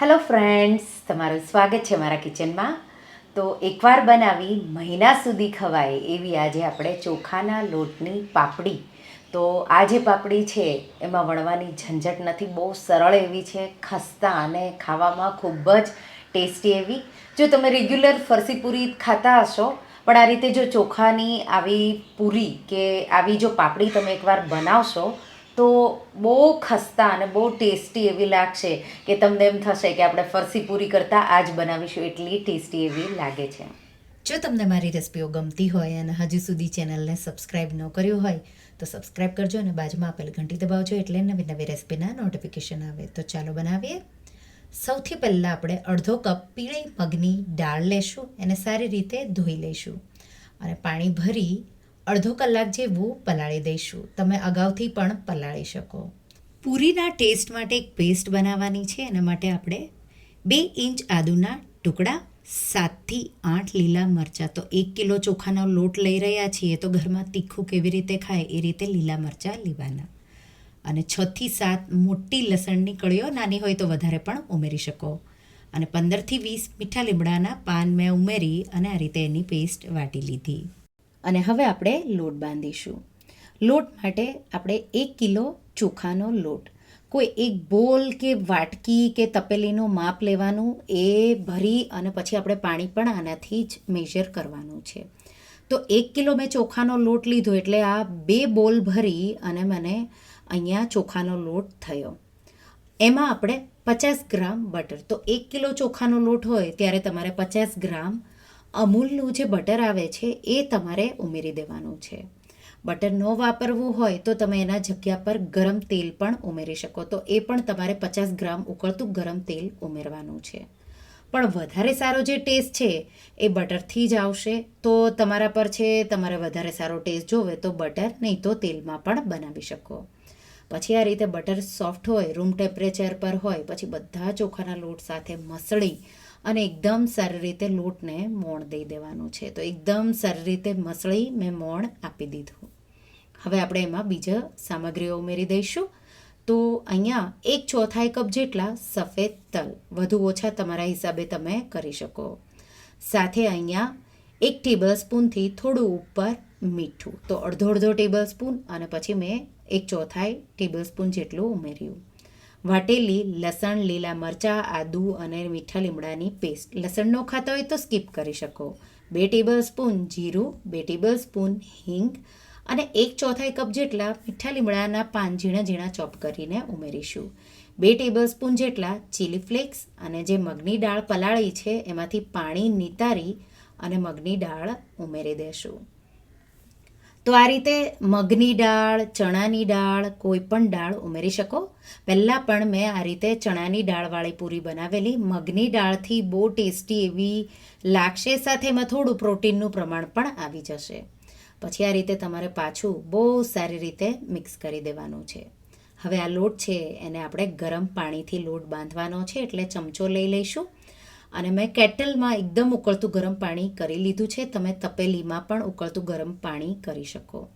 Hello friends તમારું સ્વાગત છે મારા કિચનમાં તો એકવાર બનાવી મહિના સુધી ખવાય એવી આજે આપણે ચોખાના લોટની પાપડી. તો આ જે પાપડી છે, એમાં વણવાની ઝંઝટ નથી, બહુ સરળ એવી છે, ખસ્તા અને ખાવામાં ખૂબ જ ટેસ્ટી એવી. જો તમે રેગ્યુલર ફરસી પૂરી ખાતા હશો, પણ આ રીતે જો ચોખાની આવી પૂરી કે આવી જો પાપડી તમે એકવાર બનાવશો તો બહુ ખસ્તા અને બહુ ટેસ્ટી એવી લાગશે કે તમને એમ થશે કે આપણે ફરસી પૂરી કરતાં આ જ બનાવીશું, એટલી ટેસ્ટી એવી લાગે છે. જો તમને મારી રેસિપીઓ ગમતી હોય અને હજુ સુધી ચેનલને સબસ્ક્રાઈબ ન કર્યું હોય, તો સબસ્ક્રાઈબ કરજો અને બાજુમાં આપેલ ઘંટી દબાવજો એટલે નવી નવી રેસિપીના નોટિફિકેશન આવે. તો ચાલો બનાવીએ. સૌથી પહેલાં આપણે અડધો કપ પીળી મગની દાળ લેશું, એને સારી રીતે ધોઈ લઈશું. અને પાણી ભરી અડધો કલાક જેવું પલાળી દઈશું. તમે અગાઉથી પણ પલાળી શકો. પૂરીના ટેસ્ટ માટે એક પેસ્ટ બનાવવાની છે. એના માટે આપણે બે ઇંચ આદુના ટુકડા, સાતથી આઠ લીલા મરચાં. તો એક કિલો ચોખાનો લોટ લઈ રહ્યા છીએ તો ઘરમાં તીખું કેવી રીતે ખાય એ રીતે લીલા મરચાં લેવાના. અને છથી સાત મોટી લસણની કળીઓ નાની હોય તો વધારે પણ ઉમેરી શકો. અને પંદરથી વીસ મીઠા લીમડાના પાન મેં ઉમેરી અને આ રીતે એની પેસ્ટ વાટી લીધી. અને હવે આપણે લોટ બાંધીશું. લોટ માટે આપણે એક કિલો ચોખાનો લોટ. કોઈ એક બોલ કે વાટકી કે તપેલીનું માપ લેવાનું એ ભરી અને પછી આપણે પાણી પણ આનાથી જ મેજર કરવાનું છે. તો એક કિલો મેં ચોખાનો લોટ લીધો એટલે આ બે બોલ ભરી અને મને અહીંયા ચોખાનો લોટ થયો. એમાં આપણે પચાસ ગ્રામ બટર. તો એક કિલો ચોખાનો લોટ હોય ત્યારે તમારે પચાસ ગ્રામ અમૂલનું જે બટર આવે છે, એ તમારે ઉમેરી દેવાનું છે. બટર ન વાપરવું હોય તો તમે એના જગ્યા પર ગરમ તેલ પણ ઉમેરી શકો. તો એ પણ તમારે પચાસ ગ્રામ ઉકળતું ગરમ તેલ ઉમેરવાનું છે. પણ વધારે સારો જે ટેસ્ટ છે, એ બટરથી જ આવશે. તો તમારા પર છે, તમારે વધારે સારો ટેસ્ટ જોવે તો બટર, નહીં તો તેલમાં પણ બનાવી શકો. પછી આ રીતે બટર સોફ્ટ હોય, રૂમ ટેમ્પરેચર પર હોય, પછી બધા ચોખાના લોટ સાથે મસળી અને એકદમ સારી રીતે લોટને મોણ દઈ દેવાનું છે. તો એકદમ સારી રીતે મસળી મેં મોણ આપી દીધું. હવે આપણે એમાં બીજા સામગ્રીઓ ઉમેરી દઈશું. તો અહીંયા એક ચોથાઈ કપ જેટલા સફેદ તલ વધુ ઓછા તમારા હિસાબે તમે કરી શકો. સાથે અહીંયા એક ટેબલ સ્પૂનથી થોડું ઉપર મીઠું. તો અડધો અડધો ટેબલ સ્પૂન અને પછી મેં એક ચોથાઈ ટેબલ સ્પૂન જેટલું ઉમેર્યું. વાટેલી, લસણ, લીલા મરચાં, આદુ અને મીઠા લીમડાની પેસ્ટ લસણનો ખાતા હોય તો સ્કીપ કરી શકો. બે ટેબલ સ્પૂન જીરું, બે ટેબલ સ્પૂન હિંગ અને એક ચોથાઈ કપ જેટલા મીઠા લીમડાના પાન ઝીણા ઝીણા ચોપ કરીને ઉમેરીશું. બે ટેબલ સ્પૂન જેટલા ચીલી ફ્લેક્સ અને જે મગની દાળ પલાળી છે, એમાંથી પાણી નિતારી અને મગની દાળ ઉમેરી દેશું. તો આ રીતે મગની દાળ, ચણાની દાળ, કોઈ પણ દાળ ઉમેરી શકો. પહેલાં પણ મેં આ રીતે ચણાની દાળવાળી પૂરી બનાવેલી. મગની દાળથી બહુ ટેસ્ટી એવી લાગશે. સાથે એમાં થોડું પ્રોટીનનું પ્રમાણ પણ આવી જશે. પછી આ રીતે તમારે પાછું બહુ સારી રીતે મિક્સ કરી દેવાનું છે. હવે આ લોટ છે, એને આપણે ગરમ પાણીથી લોટ બાંધવાનો છે, એટલે ચમચો લઈ લઈશું. અને મેં કેટલમાં એકદમ ઉકળતું ગરમ પાણી કરી લીધું છે. તમે તપેલીમાં પણ ઉકળતું ગરમ પાણી કરી શકો.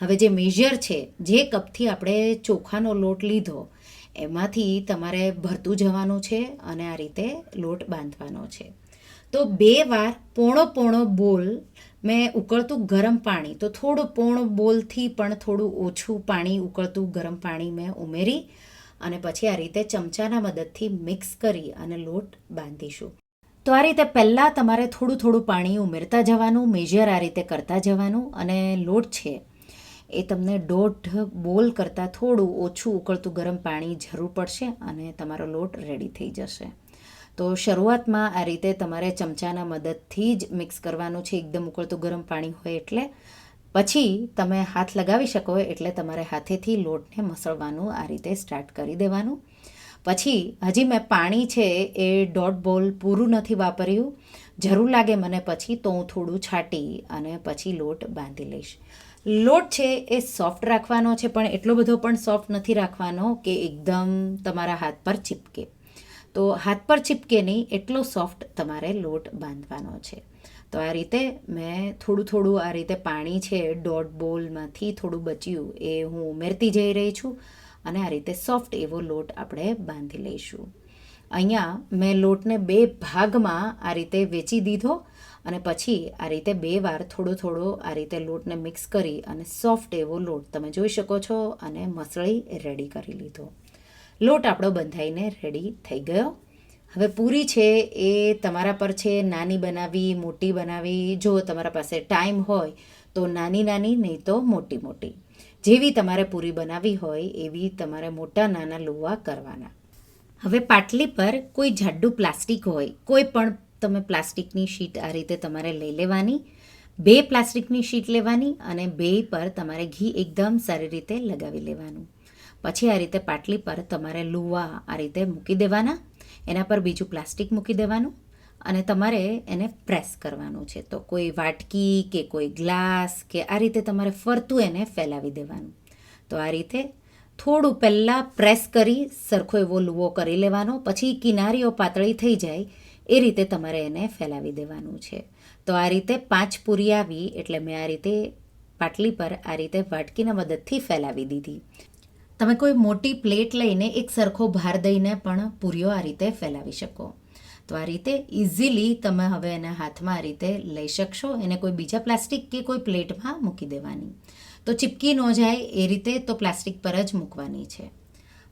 હવે જે મેજર છે, જે કપથી આપણે ચોખાનો લોટ લીધો, એમાંથી તમારે ભરતું જવાનું છે અને આ રીતે લોટ બાંધવાનો છે. તો બે વાર પોણો પોણો બોલ મેં ઉકળતું ગરમ પાણી, તો થોડું પોણો બોલથી પણ થોડું ઓછું પાણી, ઉકળતું ગરમ પાણી મેં ઉમેરી અને પછી આ રીતે ચમચાના મદદથી મિક્સ કરી અને લોટ બાંધીશું. તો આ રીતે પહેલાં તમારે થોડું થોડું પાણી ઉમેરતા જવાનું, મેજર આ રીતે કરતા જવાનું અને લોટ છે એ તમને દોઢ બોલ કરતાં થોડું ઓછું ઉકળતું ગરમ પાણી જરૂર પડશે અને તમારો લોટ રેડી થઈ જશે. તો શરૂઆતમાં આ રીતે તમારે ચમચાના મદદથી જ મિક્સ કરવાનું છે. એકદમ ઉકળતું ગરમ પાણી હોય એટલે પછી તમે હાથ લગાવી શકો એટલે તમારે હાથેથી લોટને મસળવાનું આ રીતે સ્ટાર્ટ કરી દેવાનું. પછી હજી મેં પાણી છે એ દોઢ બોલ પૂરું નથી વાપર્યું. જરૂર લાગે મને પછી તો હું થોડું છાંટી અને પછી લોટ બાંધી લઈશ. લોટ છે એ સોફ્ટ રાખવાનો છે પણ એટલો બધો પણ સોફ્ટ નથી રાખવાનો કે એકદમ તમારા હાથ પર ચીપકે. તો હાથ પર ચીપકે નહીં, એટલો સોફ્ટ તમારે લોટ બાંધવાનો છે. તો આ રીતે મેં થોડું થોડું આ રીતે પાણી છે ડોટ બોલમાંથી થોડું બચ્યું એ હું ઉમેરતી જઈ રહી છું અને આ રીતે સોફ્ટ એવો લોટ આપણે બાંધી લઈશું. અહીંયા મેં લોટને બે ભાગમાં આ રીતે વેચી દીધો અને પછી આ રીતે બે વાર થોડો થોડો આ રીતે લોટને મિક્સ કરી અને સોફ્ટ એવો લોટ તમે જોઈ શકો છો અને મસળી રેડી કરી લીધો. લોટ આપણો બંધાઈને રેડી થઈ ગયો. હવે પૂરી છે એ તમારા પર છે, નાની બનાવી, મોટી બનાવી. જો તમારા પાસે ટાઈમ હોય તો નાની નાની, નહીં તો મોટી મોટી. જેવી તમારે પૂરી બનાવી હોય, એવી તમારે મોટા નાના લુવા કરવાના. હવે પાટલી પર કોઈ જાડું પ્લાસ્ટિક હોય, કોઈ પણ તમે પ્લાસ્ટિકની શીટ આ રીતે તમારે લઈ લેવાની. બે પ્લાસ્ટિકની શીટ લેવાની અને બે પર તમારે ઘી એકદમ સારી રીતે લગાવી લેવાનું. પછી આ રીતે પાટલી પર તમારે લુવા આ રીતે મૂકી દેવાના. એના પર બીજું પ્લાસ્ટિક મૂકી દેવાનું અને તમારે એને પ્રેસ કરવાનું છે. તો કોઈ વાટકી કે કોઈ ગ્લાસ કે આ રીતે તમારે ફરતું એને ફેલાવી દેવાનું. તો આ રીતે થોડું પહેલાં પ્રેસ કરી, સરખો એવો લુવો કરી લેવાનો, પછી કિનારીઓ પાતળી થઈ જાય, એ રીતે તમારે એને ફેલાવી દેવાનું છે. તો આ રીતે પાંચ પૂરી આવી, એટલે મેં આ રીતે પાટલી પર આ રીતે વાટકીના મદદથી ફેલાવી દીધી. તમે કોઈ મોટી પ્લેટ લઈને એક સરખો ભાર દઈને પણ પૂરીઓ આ રીતે ફેલાવી શકો. તો આ રીતે ઇઝીલી તમે હવે એના હાથમાં આ રીતે લઈ શકશો. એને કોઈ બીજા પ્લાસ્ટિક કે કોઈ પ્લેટમાં મૂકી દેવાની. તો ચીપકી ન જાય, એ રીતે તો પ્લાસ્ટિક પર જ મૂકવાની છે.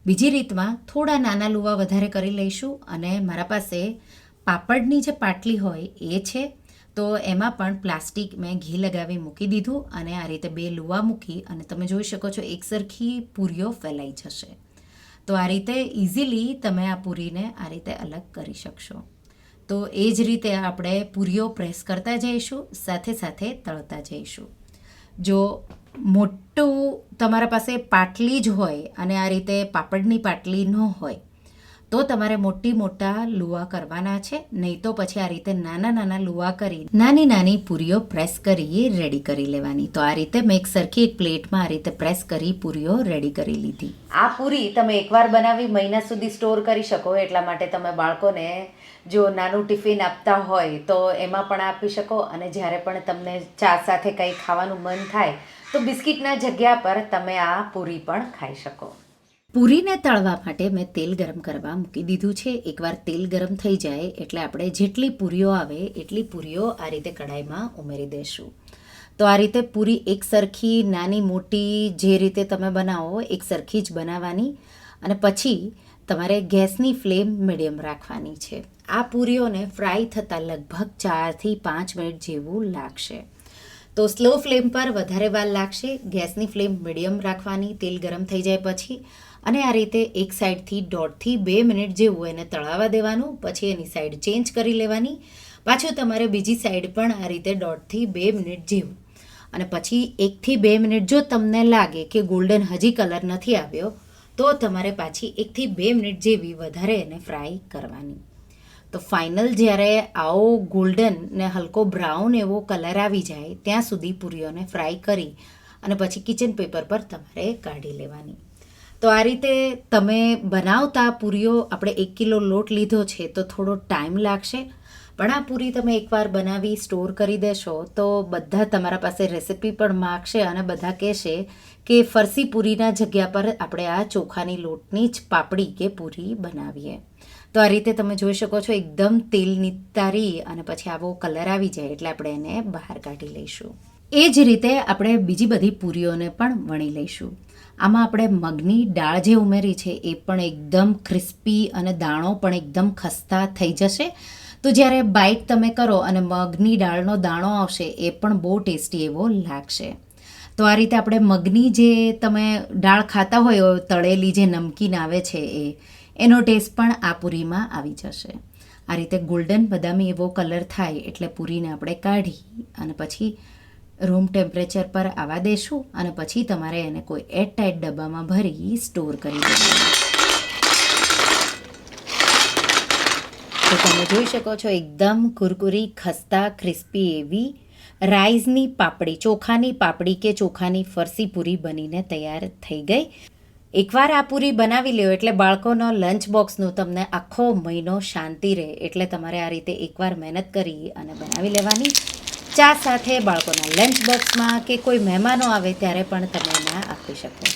બીજી રીતમાં થોડા નાના લુવા વધારે કરી લઈશું અને મારા પાસે પાપડની જે પાટલી હોય એ છે તો એમાં પણ પ્લાસ્ટિક મેં ઘી લગાવી મૂકી દીધું અને આ રીતે બે લુવા મૂકી અને તમે જોઈ શકો છો એકસરખી પૂરીઓ ફેલાઈ જશે. તો આ રીતે ઇઝીલી તમે આ પૂરીને આ રીતે અલગ કરી શકશો. તો એ જ રીતે આપણે પૂરીઓ પ્રેસ કરતા જઈશું, સાથે સાથે તળતા જઈશું. જો મોટું તમારા પાસે પાટલી જ હોય અને આ રીતે પાપડની પાટલી ન હોય તો તમારે મોટી મોટા લુવા કરવાના છે. નહીં તો પછી આ રીતે નાના નાના લુવા કરી, નાની નાની પૂરીઓ પ્રેસ કરી, રેડી કરી લેવાની. તો આ રીતે મેં એક સરખી એક પ્લેટમાં આ રીતે પ્રેસ કરી, પૂરીઓ રેડી કરી લીધી. આ પૂરી તમે એકવાર બનાવી મહિના સુધી સ્ટોર કરી શકો. એટલા માટે તમે બાળકોને જો નાનું ટિફિન આપતા હોય તો એમાં પણ આપી શકો. અને જ્યારે પણ તમને ચા સાથે કંઈ ખાવાનું મન થાય તો બિસ્કિટના જગ્યા પર તમે આ પૂરી પણ ખાઈ શકો. પૂરીને તળવા માટે મેં તેલ ગરમ કરવા મૂકી દીધું છે. એકવાર તેલ ગરમ થઈ જાય એટલે આપણે જેટલી પૂરીઓ આવે એટલી પૂરીઓ આ રીતે કઢાઈમાં ઉમેરી દઈશું તો આ રીતે પૂરી એક સરખી નાની મોટી જે રીતે તમે બનાવો એક સરખી જ બનાવવાની અને પછી તમારે ગેસની ફ્લેમ મીડિયમ રાખવાની છે. આ પૂરીઓને ફ્રાય થતાં લગભગ ચારથી પાંચ મિનિટ જેવું લાગશે. તો સ્લો ફ્લેમ પર વધારે વાર લાગશે. ગેસની ફ્લેમ મીડિયમ રાખવાની, તેલ ગરમ થઈ જાય પછી અને આ રીતે એક સાઈડથી દોઢથી બે મિનિટ જેવું એને તળાવા દેવાનું, પછી એની સાઈડ ચેન્જ કરી લેવાની, પાછું તમારે બીજી સાઈડ પણ આ રીતે દોઢથી બે મિનિટ જેવું. અને પછી એકથી બે મિનિટ જો તમને લાગે કે ગોલ્ડન હજી કલર નથી આવ્યો, તો તમારે પાછી એકથી બે મિનિટ જેવી વધારે એને ફ્રાય કરવાની. તો ફાઇનલ જ્યારે આવો ગોલ્ડન ને હલકો બ્રાઉન એવો કલર આવી જાય, ત્યાં સુધી પૂરીઓને ફ્રાય કરી અને પછી કિચન પેપર પર તમારે કાઢી લેવાની. તો આ રીતે તમે બનાવતા પૂરીઓ આપણે એક કિલો લોટ લીધો છે તો થોડો ટાઈમ લાગશે. પણ આ પૂરી તમે એકવાર બનાવી સ્ટોર કરી દેશો તો બધા તમારા પાસે રેસિપી પણ માગશે અને બધા કહેશે કે ફરસી પૂરીના જગ્યા પર આપણે આ ચોખાની લોટની જ પાપડી કે પૂરી બનાવીએ. તો આ રીતે તમે જોઈ શકો છો એકદમ તેલ નિતારી અને પછી આવો કલર આવી જાય એટલે આપણે એને બહાર કાઢી લઈશું. એ જ રીતે આપણે બીજી બધી પૂરીઓને પણ વણી લઈશું. આમાં આપણે મગની દાળ જે ઉમેરી છે એ પણ એકદમ ક્રિસ્પી અને દાણો પણ એકદમ ખસ્તા થઈ જશે. તો જ્યારે બાઇટ તમે કરો અને મગની દાળનો દાણો આવશે એ પણ બહુ ટેસ્ટી એવો લાગશે. તો આ રીતે આપણે મગની જે તમે દાળ ખાતા હોય તળેલી જે નમકીન આવે છે એ, એનો ટેસ્ટ પણ આ પૂરીમાં આવી જશે. આ રીતે ગોલ્ડન બદામી એવો કલર થાય એટલે પૂરીને આપણે કાઢી અને પછી રૂમ ટેમ્પરેચર પર આવવા દેશું અને પછી તમારે એને કોઈ એરટાઇટ ડબ્બામાં ભરી સ્ટોર કરી દેવાનું તો તમે જોઈ શકો છો, એકદમ કુરકુરી, ખસ્તા, ક્રિસ્પી એવી રાઈસની પાપડી, ચોખાની પાપડી કે ચોખાની ફરસી પૂરી બનીને તૈયાર થઈ ગઈ. એકવાર આ પૂરી બનાવી લ્યો એટલે બાળકોનો લંચ બોક્સનું તમને આખો મહિનો શાંતિ રહે. એટલે તમારે આ રીતે એકવાર મહેનત કરી અને બનાવી લેવાની. ચા સાથે બાળકોના લંચ બોક્સમાં કે કોઈ મહેમાનો આવે ત્યારે પણ તમે એમાં આપી શકો.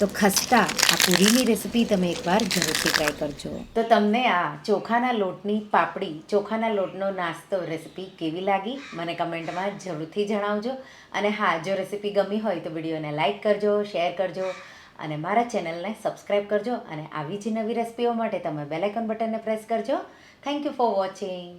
તો ખસ્તા, આ પૂરીની રેસીપી તમે એકવાર જરૂરથી ટ્રાય કરજો. તો તમને આ ચોખાના લોટની પાપડી, ચોખાના લોટનો નાસ્તો રેસીપી કેવી લાગી? મને કમેન્ટમાં જરૂરથી જણાવજો. અને હા, જો રેસીપી ગમી હોય તો વિડીયોને લાઇક કરજો શેર કરજો, અને મારા ચેનલને સબસ્ક્રાઈબ કરજો, અને આવી જ નવી રેસીપીઓ માટે તમે બેલાઇકન બટનને પ્રેસ કરજો. Thank you for watching